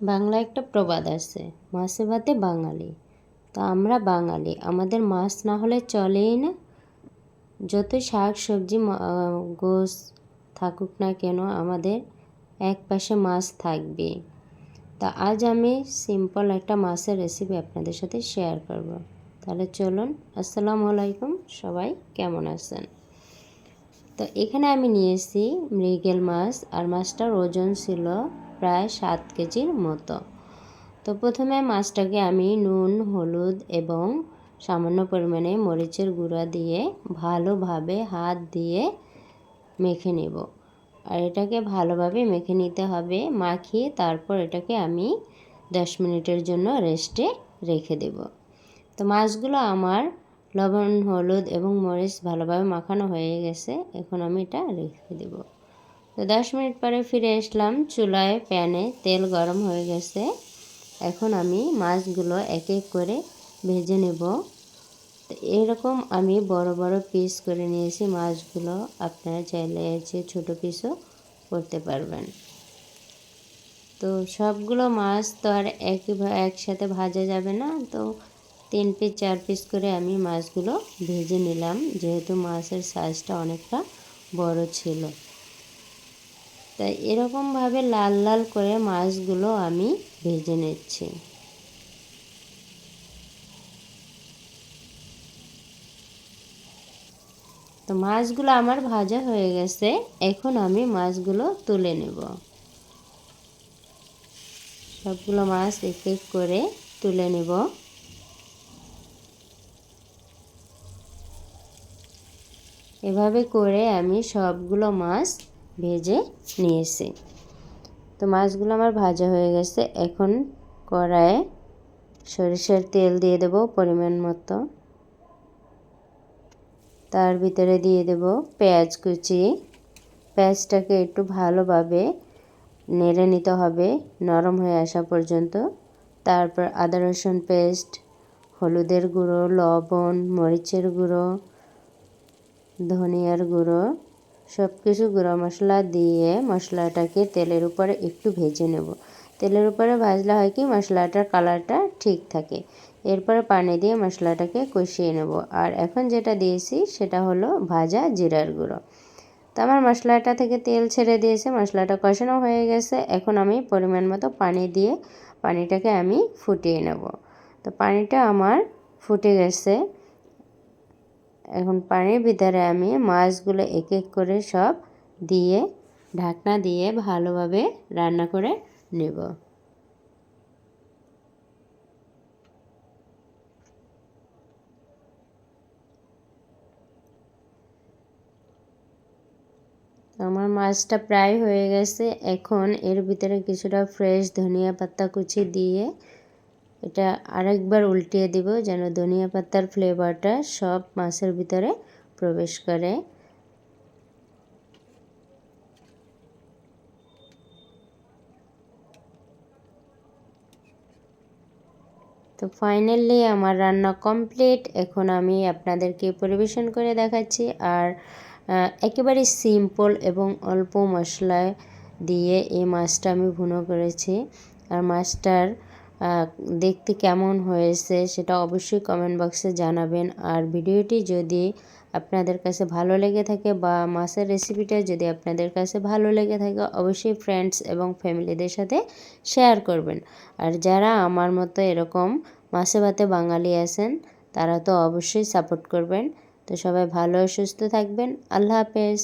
বাংলা একটা প্রবাদ আছে, মাছে ভাতে বাঙালি। তো আমরা বাঙালি, আমাদের মাছ না হলে চলেই না। যত শাক, সবজি গোস থাকুক না কেন, আমাদের এক পাশে মাছ থাকবে। তা আজ আমি সিম্পল একটা মাছের রেসিপি আপনাদের সাথে শেয়ার করব। তাহলে চলুন, আসসালামু আলাইকুম, সবাই কেমন আছেন? তো এখানে আমি নিয়েছি মৃগেল মাছ, আর মাছটার ওজন ছিল প্রায় সাত কেজির মতো। তো প্রথমে মাছটাকে আমি নুন, হলুদ এবং সামান্য পরিমাণে মরিচের গুঁড়া দিয়ে ভালোভাবে হাত দিয়ে মেখে নেব। আর এটাকে ভালোভাবে মেখে নিতে হবে, মাখিয়ে তারপর এটাকে আমি দশ মিনিটের জন্য রেস্টে রেখে দেব। তো মাছগুলো আমার লবণ, হলুদ এবং মরিচ ভালোভাবে মাখানো হয়ে গেছে, এখন আমি এটা রেখে দেবো। তো দশ মিনিট পরে ফিরে আসলাম। চুলায় প্যানে তেল গরম হয়ে গেছে। এখন আমি মাছগুলো এক এক করে ভেজে নেব। তো এরকম আমি বড় বড় পিস করে নিয়েছি মাছগুলো। আপনারা চাইলে এসে ছোটো পিসও করতে পারবেন। তো সবগুলো মাছ তো আর একই একসাথে ভাজা যাবে না। তো তিন পিস চার পিস করে আমি মাছগুলো ভেজে নিলাম। যেহেতু মাছের সাইজটা অনেকটা বড় ছিল। তাই এরকমভাবে লাল লাল করে মাছগুলো আমি ভেজে নিচ্ছি। তো মাছগুলো আমার ভাজা হয়ে গেছে, এখন আমি মাছগুলো তুলে নেব। সবগুলো মাছ এক এক করে তুলে নেব। এভাবে করে আমি সবগুলো মাছ ভেজে নিয়েছি। তো মাছগুলো আমার ভাজা হয়ে গেছে। এখন কড়াইয়ে সরিষার তেল দিয়ে দেব পরিমাণ মতো। তার ভিতরে দিয়ে দেব পেঁয়াজ কুচি। পেঁয়াজটাকে একটু ভালোভাবে নেড়ে নিতে হবে, নরম হয়ে আসা পর্যন্ত। তারপর আদা রসুন পেস্ট, হলুদের গুঁড়ো, লবণ, মরিচের গুঁড়ো, ধনিয়ার গুঁড়ো সব কিছু গুঁড়ো মশলা দিয়ে মশলাটাকে তেলের উপরে একটু ভেজে নেব। তেলের উপরে ভাজলে হয় কি, মশলাটার কালারটা ঠিক থাকে। এরপরে পানি দিয়ে মশলাটাকে কষিয়ে নেব। আর এখন যেটা দিয়েছি, সেটা হলো ভাজা জিরার গুঁড়ো। তো আমার মশলাটা থেকে তেল ছেড়ে দিয়েছে, মশলাটা কষানো হয়ে গেছে। এখন আমি পরিমাণ মতো পানি দিয়ে পানিটাকে আমি ফুটিয়ে নেব। তো পানিটা আমার ফুটে গেছে। এখন পানির ভিতরে আমি মাছগুলো এক এক করে সব দিয়ে, ঢাকনা দিয়ে ভালোভাবে রান্না করে নেব। আমার মাছটা প্রায় হয়ে গেছে। এখন এর ভিতরে কিছুটা ফ্রেশ ধনিয়া পাতা কুচি দিয়ে এটা আরেকবার উল্টিয়ে দিব যেন ধনিয়া পাতার ফ্লেভারটা সব মাছের ভিতরে প্রবেশ করে। তো ফাইনালি আমার রান্না কমপ্লিট এখন আমি আপনাদেরকে পরিবেশন করে দেখাচ্ছি আর একেবারে সিম্পল এবং অল্প মশলায় দিয়ে এই মাছটা আমি ভুনো করেছি। আর মাছটার দেখতে কেমন হয়েছে সেটা অবশ্যই কমেন্ট বক্সে জানাবেন। আর ভিডিওটি যদি আপনাদের কাছে ভালো লেগে থাকে বা মাছের রেসিপিটা যদি আপনাদের কাছে ভালো লেগে থাকে, অবশ্যই ফ্রেন্ডস এবং ফ্যামিলিদের সাথে শেয়ার করবেন। আর যারা আমার মতো এরকম মাছে ভাতে বাঙালি আছেন, তারা তো অবশ্যই সাপোর্ট করবেন। তো সবাই ভালো, সুস্থ থাকবেন। আল্লাহ হাফেজ।